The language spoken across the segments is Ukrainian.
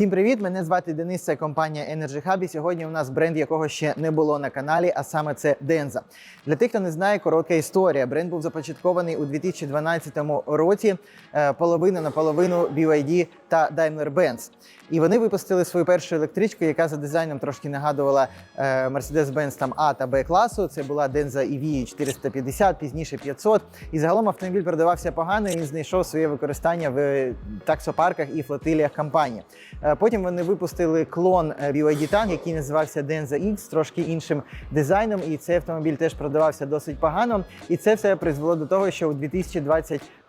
Всім привіт! Мене звати Денис. Це компанія Energy Hub. І сьогодні у нас бренд, якого ще не було на каналі, а саме це Денза. Для тих, хто не знає, коротка історія. Бренд був започаткований у 2012 році. е, Половина на половину BYD та Daimler-Benz. І вони випустили свою першу електричку, яка за дизайном трошки нагадувала е, Mercedes-Benz там А та Б класу. Це була Denza EV 450, пізніше 500. І загалом автомобіль продавався погано. і знайшов своє використання в таксопарках і флотиліях компанії. Е, Потім вони випустили клон е, BYD Tang, який називався Denza X трошки іншим дизайном. І цей автомобіль теж продавався досить погано. І це все призвело до того, що у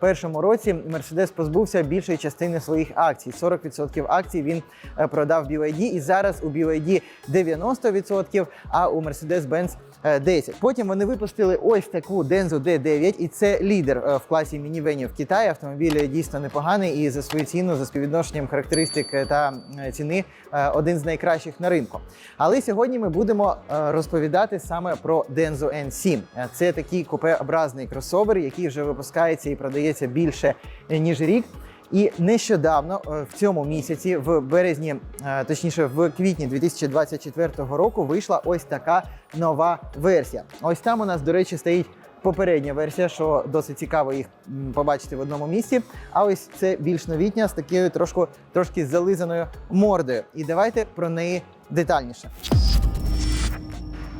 2021 році Mercedes позбувся більшої частини своїх акцій. 40% акцій він е, продав BYD, і зараз у BYD 90%, а у Mercedes-Benz е, 10. Потім вони випустили ось таку Denzo D9, і це лідер е, в класі мінівенів в Китаї. Автомобіль дійсно непоганий і за свою ціну, за співвідношенням характеристик е, та е, ціни е, один з найкращих на ринку. Але сьогодні ми будемо е, розповідати саме про Denzo N7. Е, Це такий купеобразний кросовер, який вже випускається і продається більше е, ніж рік. І нещодавно, е, в цьому місяці, в березні, е, точніше, в квітні 2024 року, вийшла ось така нова версія. Ось там у нас, до речі, стоїть попередня версія, що досить цікаво їх побачити в одному місці. А ось це більш новітня з такою трошки, трошки зализаною мордою. І давайте про неї детальніше.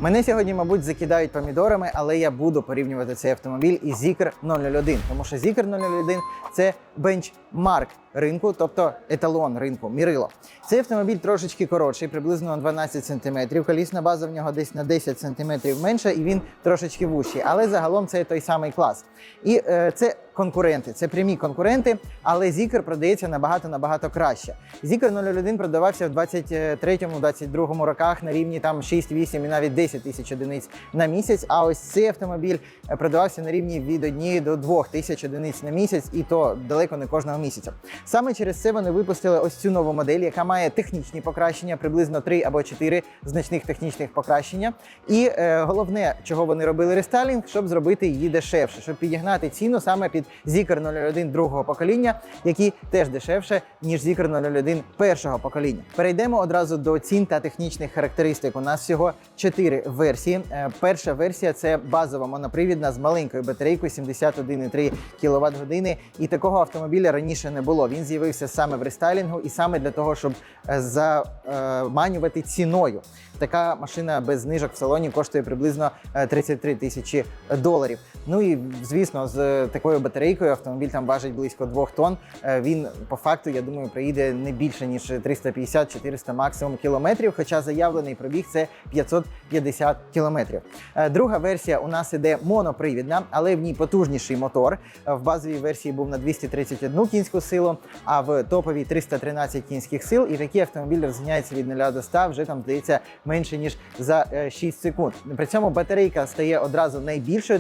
Мене сьогодні, мабуть, закидають помідорами, але я буду порівнювати цей автомобіль із Zikr 001, тому що Zikr 001 – це бенчмарк ринку, тобто еталон ринку, мірило. Цей автомобіль трошечки коротший, приблизно на 12 см. Колісна база в нього десь на 10 см менша, і він трошечки вущий. Але загалом це той самий клас. І е, це конкуренти, це прямі конкуренти, але Zikr продається набагато набагато краще. Zikr 01 продавався в 23-22 роках на рівні там 6-8 і навіть 10 тисяч одиниць на місяць. А ось цей автомобіль е, продавався на рівні від 1 до 2 тисяч одиниць на місяць, і то далеко не кожного місяця. Саме через це вони випустили ось цю нову модель, яка має технічні покращення, приблизно 3 або 4 значних технічних покращення. І е, головне, чого вони робили рестайлінг, щоб зробити її дешевше, щоб підігнати ціну саме під Zikr 01 другого покоління, який теж дешевше, ніж Zikr 01 першого покоління. Перейдемо одразу до цін та технічних характеристик. У нас всього 4 версії. Е, Перша версія це базова монопривідна з маленькою батарейкою 71,3 кВт години. І такого автомобіля раніше не було. Він з'явився саме в рестайлінгу і саме для того, щоб е, заманювати ціною. Така машина без знижок в салоні коштує приблизно е, 33 тисячі доларів. Ну і звісно, з такою батарейкою автомобіль там важить близько 2 тонн. Е, Він по факту, я думаю, проїде не більше ніж 350-400 максимум кілометрів. Хоча заявлений пробіг це 550 кілометрів. Е, Друга версія у нас іде монопривідна, але в ній потужніший мотор. Е, В базовій версії був на 231 кінську силу, а в топовій 313 кінських сил. І такий автомобіль розганяється від 0 до 100 вже там здається менше ніж за е, 6 секунд. При цьому батарейка стає одразу найбільшою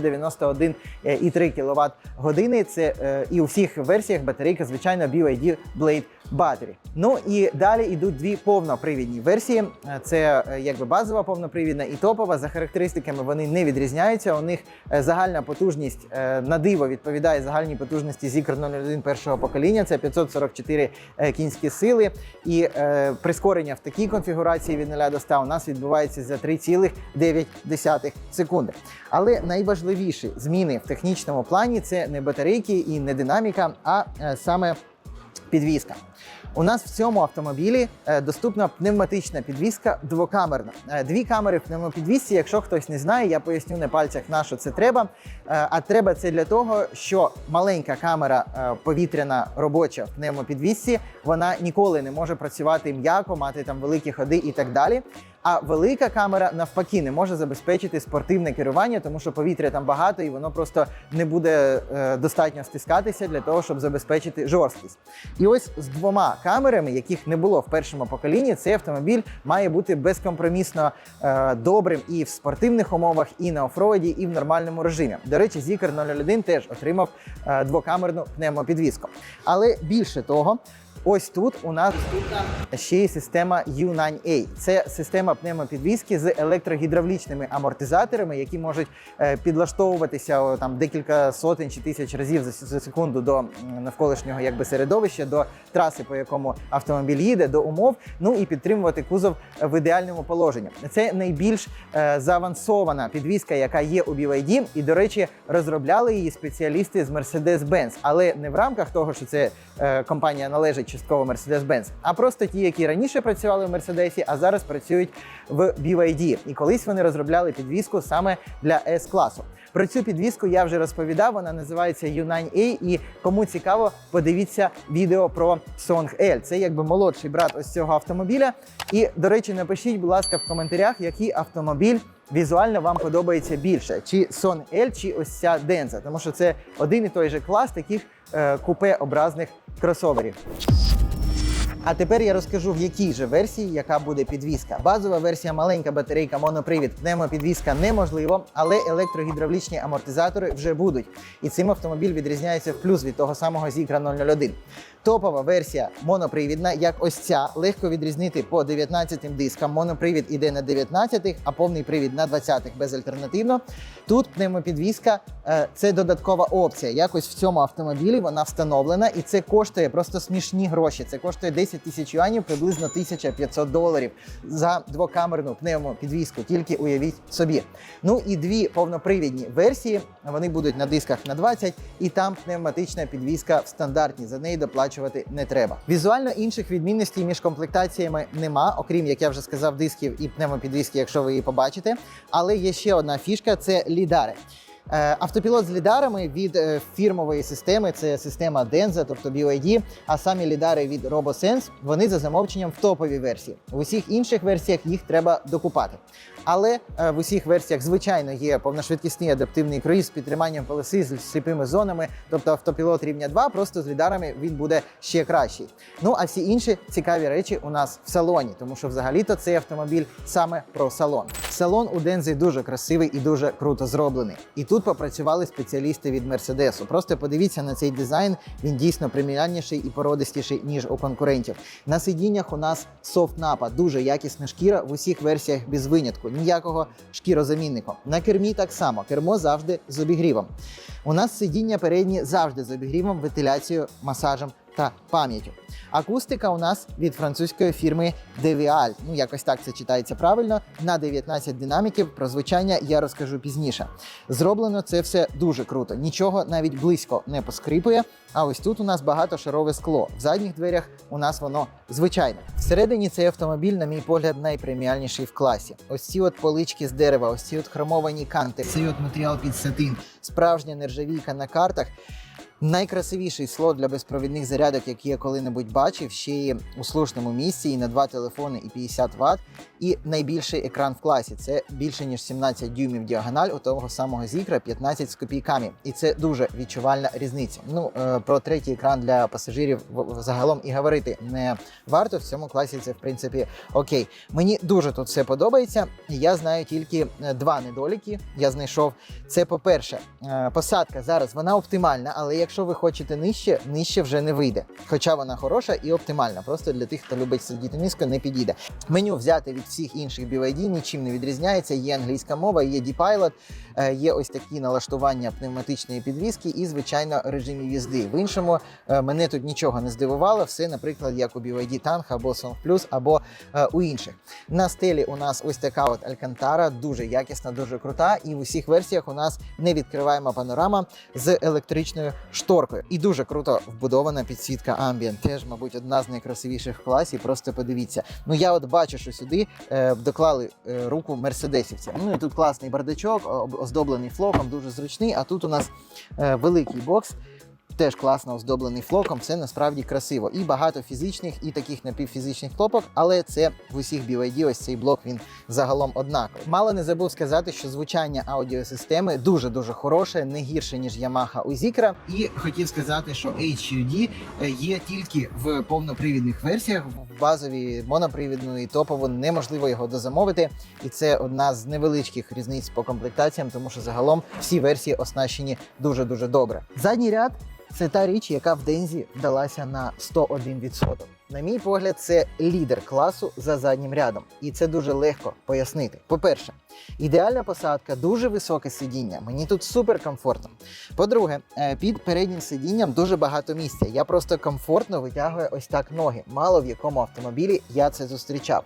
91,3 кВт години. Це е, і у всіх версіях батарейка, звичайно, BYD Blade Battery. Ну і далі йдуть дві повнопривідні версії. Е, Це е, якби базова повнопривідна і топова. За характеристиками вони не відрізняються. У них е, загальна потужність е, на диво відповідає загальній потужності Zikr 01 першого покоління. Це 544 е, кінські сили. І е, прискорення в такій конфігурації від 0 до 100 у нас відбувається за 3,9 секунди. Але найважливіші зміни в технічному плані це не батарейки і не динаміка, а е, саме підвізка. У нас в цьому автомобілі е, доступна пневматична підвізка двокамерна. Е, Дві камери в пневмопідвізці, якщо хтось не знає, я поясню на пальцях на що це треба. Е, А треба це для того, що маленька камера повітряна робоча в пневмопідвізці, вона ніколи не може працювати м'яко, мати там великі ходи і так далі. А велика камера навпаки не може забезпечити спортивне керування, тому що повітря там багато і воно просто не буде достатньо стискатися для того, щоб забезпечити жорсткість. І ось з двома камерами, яких не було в першому поколінні, цей автомобіль має бути безкомпромісно е, добрим і в спортивних умовах, і на офроді, і в нормальному режимі. До речі, Zikr 01 теж отримав е, двокамерну пневмопідвізку. Але більше того. Ось тут у нас ще є система U9A. Це система пневмопідвізки з електрогідравлічними амортизаторами, які можуть е, підлаштовуватися там декілька сотень чи тисяч разів за, секунду до навколишнього якби середовища, до траси, по якому автомобіль їде, до умов. Ну і підтримувати кузов в ідеальному положенні. Це найбільш е, заавансована підвізка, яка є у BYD. І, до речі, розробляли її спеціалісти з Mercedes-Benz, але не в рамках того, що це е, компанія належить частково Mercedes-Benz, а просто ті, які раніше працювали в Мерседесі, а зараз працюють в BYD. І колись вони розробляли підвізку саме для s класу Про цю підвізку я вже розповідав. Вона називається U9A. І кому цікаво, подивіться відео про Song L. Це якби молодший брат ось цього автомобіля. І, до речі, напишіть, будь ласка, в коментарях, який автомобіль візуально вам подобається більше: чи Son L, чи ось ця Denza. Тому що це один і той же клас таких е, купе-образних кросоверів. А тепер я розкажу, в якій же версії яка буде підвізка. Базова версія маленька батарейка монопривід, пневмопідвізка неможливо, але електрогідравлічні амортизатори вже будуть. І цим автомобіль відрізняється в плюс від того самого Zikra 001. Топова версія монопривідна, як ось ця, легко відрізнити по 19 дискам. Монопривід іде на 19-х, а повний привід на 20-х безальтернативно. Тут пневмопідвізка е, це додаткова опція. Якось в цьому автомобілі вона встановлена, і це коштує просто смішні гроші. Це коштує 10 тисяч юанів, приблизно 1500 доларів за двокамерну пневмопідвізку. Тільки уявіть собі. Ну і дві повнопривідні версії. Вони будуть на дисках на 20, і там пневматична підвізка в стандартній. За неї доплачувати не треба. Візуально інших відмінностей між комплектаціями нема, окрім як я вже сказав, дисків і пневмопідвіски, якщо ви її побачите. Але є ще одна фішка це лідари. Е, Автопілот з лідарами від е, фірмової системи це система Denza, тобто BYD, а самі лідари від RoboSense, вони за замовченням в топовій версії. В усіх інших версіях їх треба докупати. Але е, в усіх версіях, звичайно, є повношвидкісний адаптивний круїз з підтриманням полоси з сліпими зонами, тобто автопілот рівня 2, просто з лідарами він буде ще кращий. Ну а всі інші цікаві речі у нас в салоні, тому що взагалі-то цей автомобіль саме про салон. Салон у Дензи дуже красивий і дуже круто зроблений. І тут попрацювали спеціалісти від Мерседесу. Просто подивіться на цей дизайн. Він дійсно преміальніший і породистіший ніж у конкурентів. На сидіннях у нас софт напад, дуже якісна шкіра в усіх версіях без винятку. Ніякого шкірозамінника. На кермі так само. Кермо завжди з обігрівом. У нас сидіння передні завжди з обігрівом, вентиляцією, масажем та пам'яттю. Акустика у нас від французької фірми Devial. Ну, якось так це читається правильно. На 19 динаміків про звучання я розкажу пізніше. Зроблено це все дуже круто. Нічого навіть близько не поскрипує. А ось тут у нас багатошарове скло. В задніх дверях у нас воно звичайне. Всередині цей автомобіль, на мій погляд, найпреміальніший в класі. Ось ці от полички з дерева, ось ці от хромовані канти, цей от матеріал під сатин, справжня нержавійка на картах. Найкрасивіший слот для безпровідних зарядок, який я коли-небудь бачив, ще й у слушному місці, і на два телефони, і 50 Вт. І найбільший екран в класі це більше ніж 17 дюймів діагональ у того самого Zikra 15 з копійками. І це дуже відчувальна різниця. Ну е, про третій екран для пасажирів загалом і говорити не варто. В цьому класі це в принципі окей. Мені дуже тут все подобається. Я знаю тільки е, два недоліки. Я знайшов. Це по-перше, е, посадка зараз вона оптимальна, але якщо ви хочете нижче, нижче вже не вийде. Хоча вона хороша і оптимальна. Просто для тих, хто любить сидіти низько, не підійде. Меню взяти від всіх інших BYD нічим не відрізняється. Є англійська мова, є D-Pilot, е, є ось такі налаштування пневматичної підвіски і, звичайно, режимів їзди. В іншому е, мене тут нічого не здивувало. Все, наприклад, як у BYD Tank або Song Plus, або е, у інших. На стелі у нас ось така от Алькантара, дуже якісна, дуже крута. І в усіх версіях у нас невідкриваема панорама з електричною шторкою. І дуже круто вбудована підсвітка Ambient. Теж, мабуть, одна з найкрасивіших в класі. Просто подивіться. Ну я от бачу, що сюди е, доклали е, руку мерседесівцям. Ну і тут класний бардачок, об- оздоблений флоком, дуже зручний. А тут у нас е, великий бокс. Теж класно оздоблений флоком, це насправді красиво. І багато фізичних і таких напівфізичних кнопок, але це в усіх BYD, ось цей блок він загалом однаковий. Мало не забув сказати, що звучання аудіосистеми дуже-дуже хороше, не гірше, ніж Yamaha у Zikra. І хотів сказати, що HUD е, є тільки в повнопривідних версіях. В базовій монопривідної топово неможливо його дозамовити. І це одна з невеличких різниць по комплектаціям, тому що загалом всі версії оснащені дуже-дуже добре. Задній ряд Це та річ, яка в Дензі вдалася на 101%. На мій погляд, це лідер класу за заднім рядом, і це дуже легко пояснити. По-перше, ідеальна посадка, дуже високе сидіння. Мені тут супер комфортно. По-друге, е, під переднім сидінням дуже багато місця. Я просто комфортно витягую ось так ноги. Мало в якому автомобілі я це зустрічав.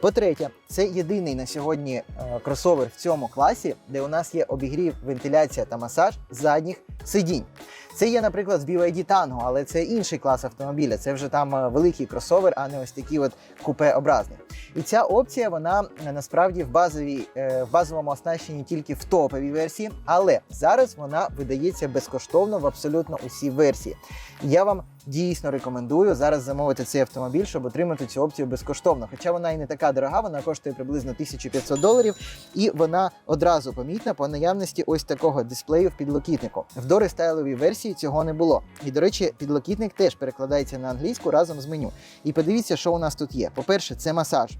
По-третє, це єдиний на сьогодні е, кросовер в цьому класі, де у нас є обігрів, вентиляція та масаж задніх сидінь. Це є, наприклад, з BYD Tango, але це інший клас автомобіля. Це вже там е, великий кросовер, а не ось такі от купе образний. І ця опція вона е, насправді в базовій е, в базовому оснащенні тільки в топовій версії, але зараз вона видається безкоштовно в абсолютно усі версії. Я вам дійсно рекомендую зараз замовити цей автомобіль, щоб отримати цю опцію безкоштовно. Хоча вона і не така дорога, вона коштує приблизно 1500 доларів, і вона одразу помітна по наявності ось такого дисплею в підлокітнику. В дорестайловій версії цього не було. І до речі, підлокітник теж перекладається на англійську разом з меню. І подивіться, що у нас тут є. По-перше, це масаж.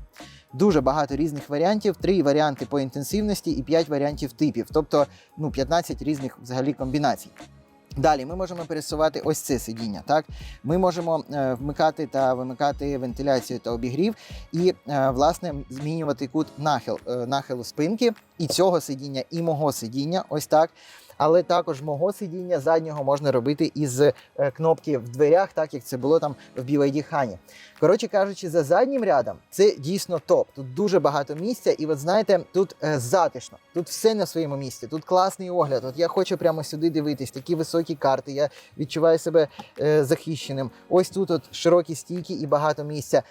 Дуже багато різних варіантів, три варіанти по інтенсивності і 5 варіантів типів, тобто ну 15 різних взагалі комбінацій. Далі ми можемо пересувати ось це сидіння. Так, ми можемо е, вмикати та вимикати вентиляцію та обігрів, і е, власне змінювати кут нахил, е, нахилу спинки і цього сидіння, і мого сидіння. Ось так. Але також мого сидіння заднього можна робити із е, кнопки в дверях, так як це було там в BYD Хані. Коротше кажучи, за заднім рядом це дійсно топ. Тут дуже багато місця, і от знаєте, тут е, затишно, тут все на своєму місці, тут класний огляд. От я хочу прямо сюди дивитись, такі високі карти. Я відчуваю себе е, захищеним. Ось тут от широкі стійки і багато місця.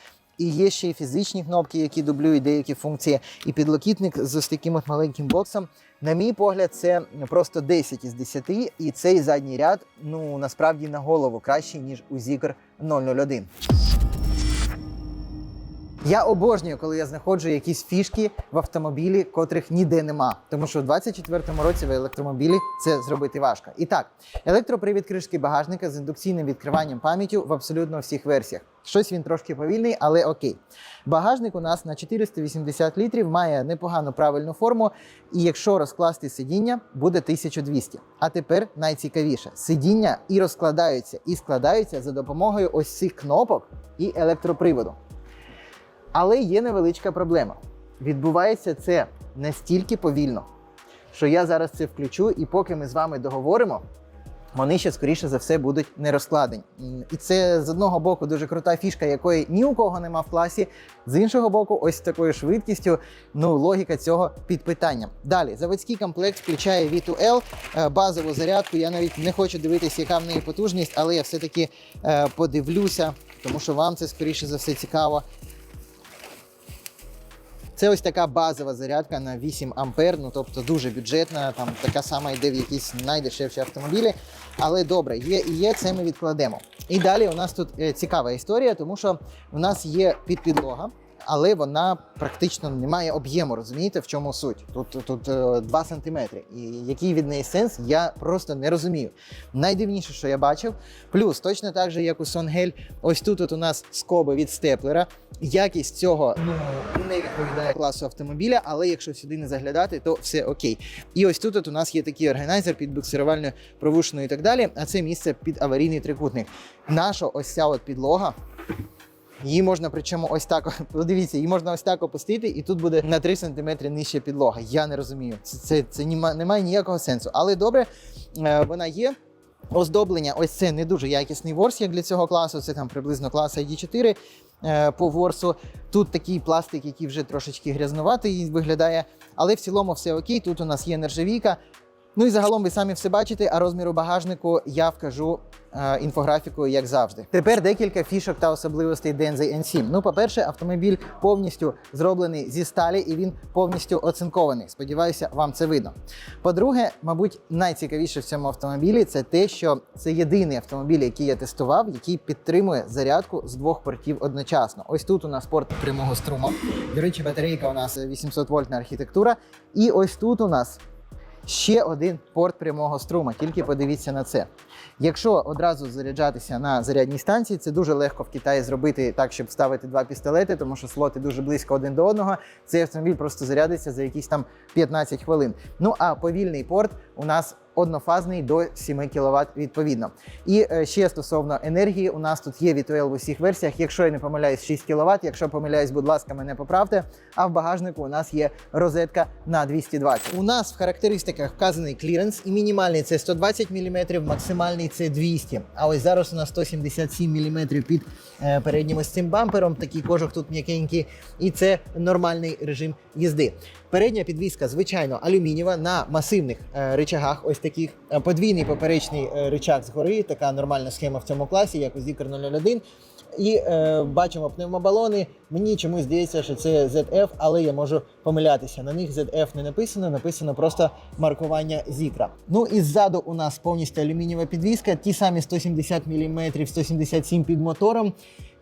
І є ще й фізичні кнопки, які дублюють деякі функції. І підлокітник з таким от маленьким боксом. На мій погляд, це просто 10 із 10, і цей задній ряд ну насправді на голову кращий ніж у Zikr 001. Я обожнюю, коли я знаходжу якісь фішки в автомобілі, котрих ніде нема. Тому що в 24-му році в електромобілі це зробити важко. І так, електропривід кришки багажника з індукційним відкриванням пам'яттю в абсолютно всіх версіях. Щось він трошки повільний, але окей. Багажник у нас на 480 літрів має непогану правильну форму, і якщо розкласти сидіння, буде 1200. А тепер найцікавіше: сидіння і розкладаються, і складаються за допомогою ось цих кнопок і електроприводу. Але є невеличка проблема. Відбувається це настільки повільно, що я зараз це включу, і поки ми з вами договоримо, вони ще скоріше за все будуть не розкладені. І це з одного боку дуже крута фішка, якої ні у кого нема в класі. З іншого боку, ось такою швидкістю. Ну, логіка цього під питанням. Далі, заводський комплект включає V2L, е, базову зарядку. Я навіть не хочу дивитися, яка в неї потужність, але я все-таки е, подивлюся, тому що вам це скоріше за все цікаво. Це ось така базова зарядка на 8 ампер, ну тобто дуже бюджетна, там така сама йде в якісь найдешевші автомобілі. Але добре, є і є, це ми відкладемо. І далі у нас тут е, цікава історія, тому що у нас є підпідлога, але вона практично не має об'єму. Розумієте, в чому суть? Тут, тут, е, 2 сантиметри. І який від неї сенс, я просто не розумію. Найдивніше, що я бачив. Плюс точно так же, як у Сонгель, ось тут от у нас скоби від степлера. Якість цього ну не відповідає класу автомобіля, але якщо сюди не заглядати, то все окей. І ось тут от у нас є такий органайзер під буксирувальною провушеною і так далі. А це місце під аварійний трикутник. Наша ось ця от підлога. Її можна, причому ось так, подивіться, її можна ось так опустити, і тут буде на 3 см нижче підлога. Я не розумію. Це, це, це німа- не має ніякого сенсу. Але добре, е, вона є. Оздоблення, ось це не дуже якісний ворс, як для цього класу. Це там приблизно клас ID4 е, по ворсу. Тут такий пластик, який вже трошечки грязнуватий виглядає. Але в цілому все окей. Тут у нас є нержавійка. Ну і загалом ви самі все бачите, а розміру багажнику я вкажу е, інфографікою, як завжди. Тепер декілька фішок та особливостей Denza N7. Ну, по-перше, автомобіль повністю зроблений зі сталі і він повністю оцинкований. Сподіваюся, вам це видно. По-друге, мабуть, найцікавіше в цьому автомобілі це те, що це єдиний автомобіль, який я тестував, який підтримує зарядку з двох портів одночасно. Ось тут у нас порт прямого струму. До речі, батарейка у нас 800 вольтна архітектура. І ось тут у нас ще один порт прямого струма. Тільки подивіться на це. Якщо одразу заряджатися на зарядній станції, це дуже легко в Китаї зробити так, щоб ставити два пістолети, тому що слоти дуже близько один до одного. Цей автомобіль просто зарядиться за якісь там 15 хвилин. Ну а повільний порт у нас однофазний до 7 кВт відповідно. І е, ще стосовно енергії, у нас тут є V12 в усіх версіях. Якщо я не помиляюсь, 6 кВт. Якщо помиляюсь, будь ласка, мене поправте. А в багажнику у нас є розетка на 220. У нас в характеристиках вказаний кліренс, і мінімальний це 120 мм, максимальний це 200. А ось зараз у нас 177 мм під е, переднім ось цим бампером. Такий кожух тут м'якенький, і це нормальний режим їзди. Передня підвіска, звичайно, алюмінієва на масивних е, рычагах. Ось таких Е, подвійний поперечний е, рычаг згори. Така нормальна схема в цьому класі, як у Zikr 01. І е, бачимо пневмобалони. Мені чомусь здається, що це ZF, але я можу помилятися. На них ZF не написано, написано просто маркування Zikra. Ну і ззаду у нас повністю алюмінієва підвіска, ті самі 170 мм, 177 під мотором.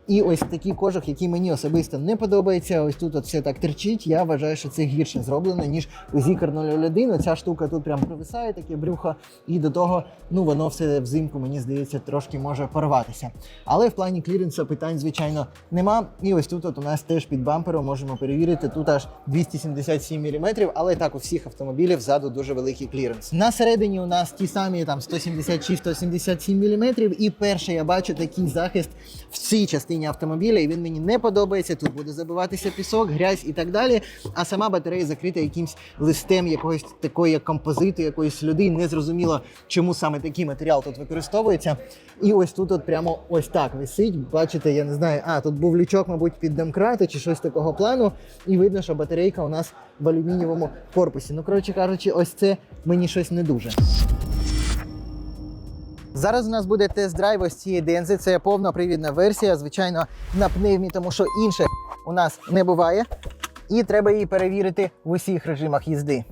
І ось такий кожух, який мені особисто не подобається. Ось тут от все так терчить. Я вважаю, що це гірше зроблено, ніж у Zikr 001. Оця штука тут прям провисає, таке брюхо, і до того ну воно все взимку, мені здається, трошки може порватися. Але в плані кліренсу питань, звичайно, нема. І ось тут от у нас теж під бампером можемо перевірити. Тут аж 277 мм, але так у всіх автомобілів ззаду дуже великий кліренс. На середині у нас ті самі там 176-177 мм. І перше я бачу такий захист в цій частині автомобіля, і він мені не подобається. Тут буде забиватися пісок, грязь і так далі. А сама батарея закрита якимсь листем якогось такої як композиту, якоїсь слюди. Не зрозуміло, чому саме такий матеріал тут використовується. І ось тут от прямо ось так висить. Бачите, я не знаю, а тут був лючок, мабуть, під домкрати чи щось такого плану. І видно, що батарейка у нас в алюмінієвому корпусі. Ну, коротше кажучи, ось це мені щось не дуже. Зараз у нас буде тест-драйв ось цієї дензи. Це повнопривідна версія, звичайно, на пневмі, тому що інше у нас не буває. І треба її перевірити в усіх режимах їзди.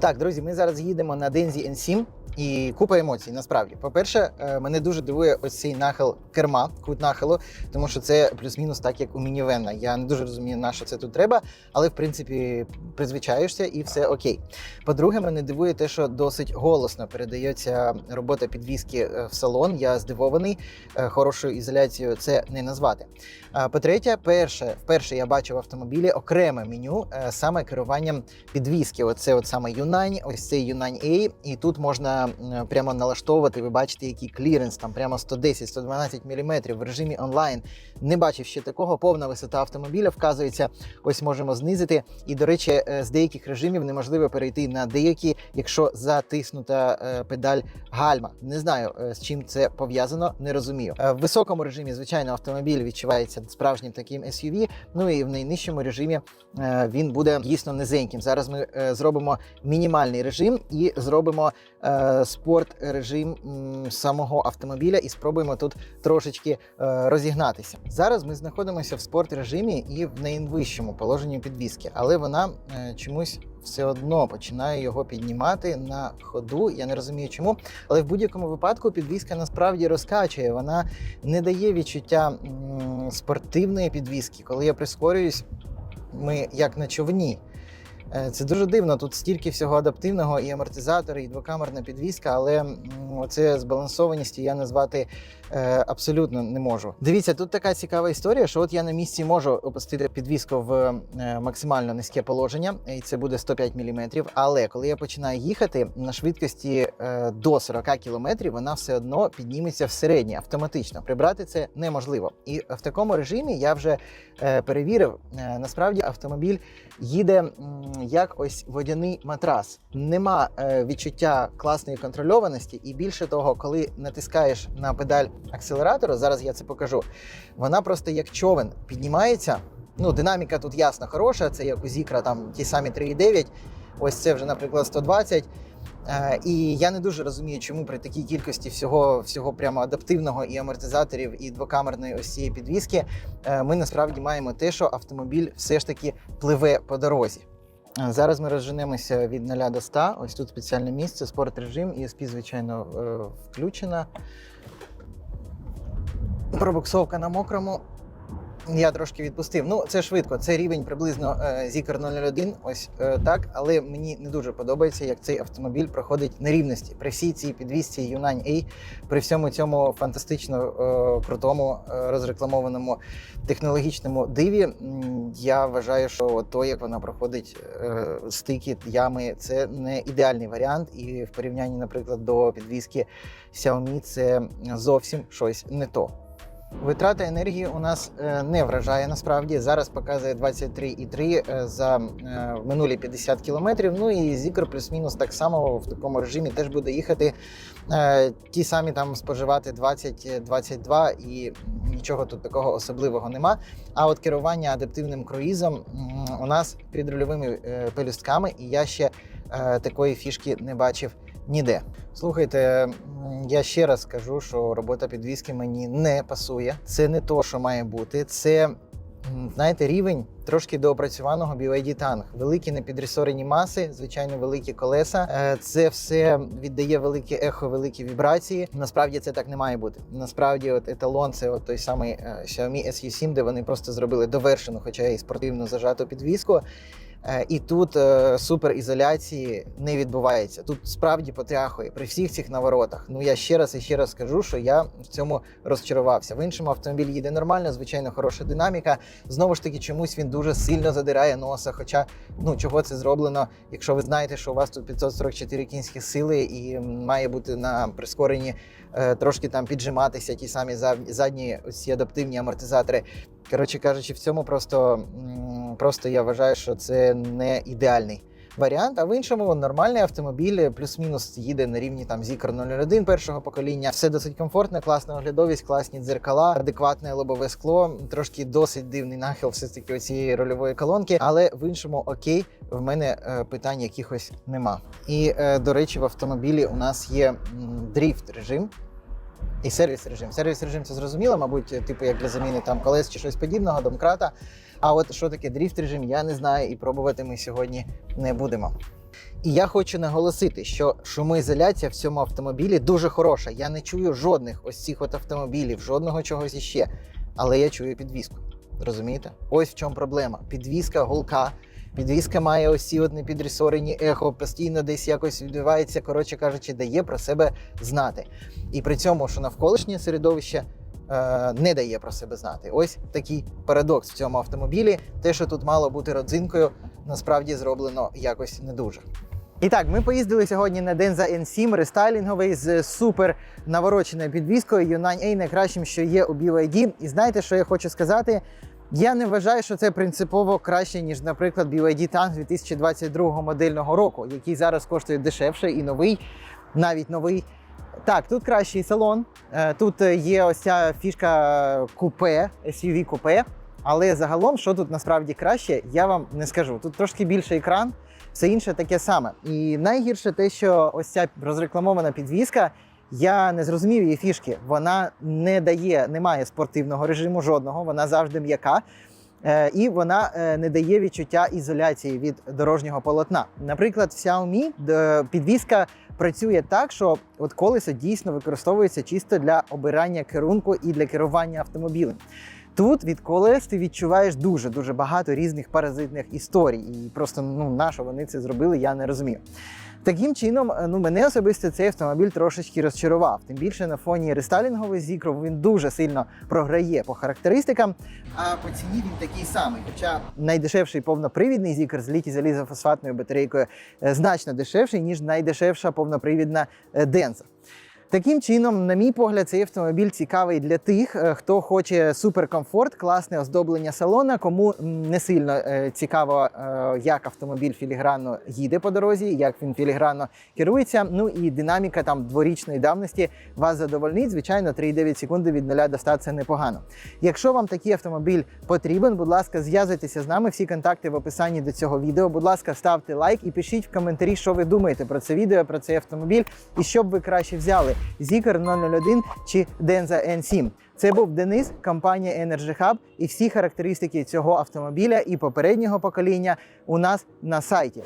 Так, друзі, ми зараз їдемо на Дензі N7 і купа емоцій. Насправді, по-перше, е, мене дуже дивує ось цей нахил керма, кут нахилу, тому що це плюс-мінус так, як у мінівена. Я не дуже розумію, на що це тут треба, але в принципі призвичаєшся і все окей. По-друге, мене дивує те, що досить голосно передається робота підвіски е, в салон. Я здивований, Е, хорошою ізоляцією це не назвати. По-третє, перше, вперше я бачив в автомобілі окреме меню саме керуванням підвіски. Оце от саме Юнань, ось цей Юнань A, і тут можна прямо налаштовувати. Ви бачите, який кліренс, там прямо 110-112 мм в режимі онлайн. Не бачив ще такого. Повна висота автомобіля вказується. Ось можемо знизити. І, до речі, е, з деяких режимів неможливо перейти на деякі, якщо затиснута е, педаль гальма. Не знаю, е, з чим це пов'язано, не розумію. Е, В високому режимі, звичайно, автомобіль відчувається справжнім таким SUV, Ну і в найнижчому режимі е, він буде дійсно низеньким. Зараз ми е, зробимо мінімальний режим і зробимо е, спорт режим самого автомобіля і спробуємо тут трошечки е, розігнатися. Зараз ми знаходимося в спорт режимі і в найвищому положенні підвіски, але вона е, чомусь. Все одно починає його піднімати на ходу. Я не розумію, чому. Але в будь-якому випадку підвіска насправді розкачує. Вона не дає відчуття спортивної підвіски. Коли я прискорююсь, ми як на човні. Е, Це дуже дивно. Тут стільки всього адаптивного, і амортизатори, і двокамерна підвіска, але м, оце збалансованістю я назвати е, абсолютно не можу. Дивіться, тут така цікава історія, що от я на місці можу опустити підвіску в е, максимально низьке положення, і це буде 105 мм. Але коли я починаю їхати на швидкості до 40 км, вона все одно підніметься в середнє автоматично. Прибрати це неможливо. І в такому режимі я вже перевірив. насправді автомобіль їде як ось водяний матрас. Нема е, відчуття класної контрольованості, і більше того, коли натискаєш на педаль акселератору, зараз я це покажу. Вона просто як човен піднімається. Ну, динаміка тут ясно хороша. Це як у Зікра, там ті самі 3,9. Ось це вже, наприклад, 120. Е, І я не дуже розумію, чому при такій кількості всього, всього прямо адаптивного і амортизаторів, і двокамерної ось цієї підвіски, е, ми насправді маємо те, що автомобіль все ж таки пливе по дорозі. Е, Зараз ми розженемося від 0 до 100. Ось тут спеціальне місце, спорт режим, ESP, звичайно, включена. Пробуксовка на мокрому. Я трошки відпустив. Ну, це швидко. Це рівень приблизно е, Zikr 001, ось е, так. Але мені не дуже подобається, як цей автомобіль проходить нерівності. При всій цій підвісці Юнань A, при всьому цьому фантастично е, крутому, е, розрекламованому технологічному диві. Я вважаю, що то, як вона проходить е, стики, ями, це не ідеальний варіант. І в порівнянні, наприклад, до підвіски Xiaomi, це зовсім щось не то. Витрата енергії у нас е, не вражає насправді. Зараз показує 23,3 е, за е, минулі 50 кілометрів. Ну і Zikr плюс-мінус так само в такому режимі теж буде їхати. Ті самі там споживати 20-22 і нічого тут такого особливого нема. А от керування адаптивним круїзом у нас під рульовими пелюстками, і я ще такої фішки не бачив ніде. Слухайте, я ще раз скажу, що робота підвіски мені не пасує. Це не то, що має бути. Це знаєте, рівень трошки доопрацьованого BYD танк. Великі непідресорені маси, звичайно, великі колеса. Е, Це все віддає велике ехо, великі вібрації. Насправді це так не має бути. Насправді, от еталон, це от той самий е, Xiaomi SU7, де вони просто зробили довершену, хоча і спортивно зажату підвіску. Е, І тут е, суперізоляції не відбувається. Тут справді потряхує при всіх цих наворотах. Ну я ще раз і ще раз скажу, що я в цьому розчарувався. В іншому автомобіль їде нормально, звичайно, хороша динаміка. Знову ж таки, чомусь він дуже сильно задирає носа. Хоча ну чого це зроблено, якщо ви знаєте, що у вас тут 544 кінські сили і має бути на прискоренні е, трошки там піджиматися ті самі задні ці адаптивні амортизатори. Коротше кажучи, в цьому просто, просто я вважаю, що це не ідеальний варіант. А в іншому нормальний автомобіль плюс-мінус їде на рівні там Zikr 001 першого покоління. Все досить комфортне, класна оглядовість, класні дзеркала, адекватне лобове скло. Трошки досить дивний нахил все таки цієї рольової колонки. Але в іншому окей, в мене е, питань якихось нема. І е, до речі, в автомобілі у нас є дріфт режим. І сервіс режим. Сервіс режим це зрозуміло, мабуть, типу як для заміни там колес чи щось подібного, домкрата. А от що таке дріфт режим, я не знаю, і пробувати ми сьогодні не будемо. І я хочу наголосити, що шумоізоляція в цьому автомобілі дуже хороша. Я не чую жодних ось цих от автомобілів, жодного чогось іще. Але я чую підвіску. Розумієте? Ось в чому проблема. Підвіска голка. Підвіска має ось ці от непідресорені ехо, постійно десь якось відбувається, коротше кажучи, дає про себе знати. І при цьому, що навколишнє середовище е, не дає про себе знати. Ось такий парадокс в цьому автомобілі. Те, що тут мало бути родзинкою, насправді зроблено якось не дуже. І так, ми поїздили сьогодні на Denza N7 рестайлінговий з супер навороченою підвіскою Юнань A найкращим, що є у BYD. І знаєте, що я хочу сказати? Я не вважаю, що це принципово краще, ніж, наприклад, BYD Tank 2022 модельного року, який зараз коштує дешевше і новий, навіть новий. Так, тут кращий салон. е, Тут є ось ця фішка купе, SUV купе. Але загалом, що тут насправді краще, я вам не скажу. Тут трошки більше екран, все інше таке саме. І найгірше те, що ось ця розрекламована підвіска, я не зрозумів її фішки. Вона не дає, не має спортивного режиму жодного, вона завжди м'яка. Е, І вона е, не дає відчуття ізоляції від дорожнього полотна. Наприклад, в Xiaomi підвіска працює так, що от колесо дійсно використовується чисто для обирання керунку і для керування автомобілем. Тут від ти відчуваєш дуже дуже багато різних паразитних історій, і просто ну на що вони це зробили, я не розумію. Таким чином, е, ну мене особисто цей автомобіль трошечки розчарував. Тим більше на фоні рестайлінгової зікру він дуже сильно програє по характеристикам. А по ціні він такий самий. Хоча найдешевший повнопривідний зікр з літі залізофосфатною батарейкою е, значно дешевший, ніж найдешевша повнопривідна Денза. Таким чином, на мій погляд, цей автомобіль цікавий для тих, е, хто хоче суперкомфорт, класне оздоблення салона, кому не сильно е, цікаво, е, як автомобіль філігранно їде по дорозі, як він філігранно керується. Ну і динаміка там дворічної давності вас задовольнить. Звичайно, 3,9 секунди від 0 до 100 – це непогано. Якщо вам такий автомобіль потрібен, будь ласка, зв'язуйтеся з нами. Всі контакти в описанні до цього відео. Будь ласка, ставте лайк і пишіть в коментарі, що ви думаєте про це відео, про цей автомобіль і що б ви краще взяли: Zikr 001 чи Denza N7. Це був Денис, компанія Energy Hub, і всі характеристики цього автомобіля і попереднього покоління у нас на сайті.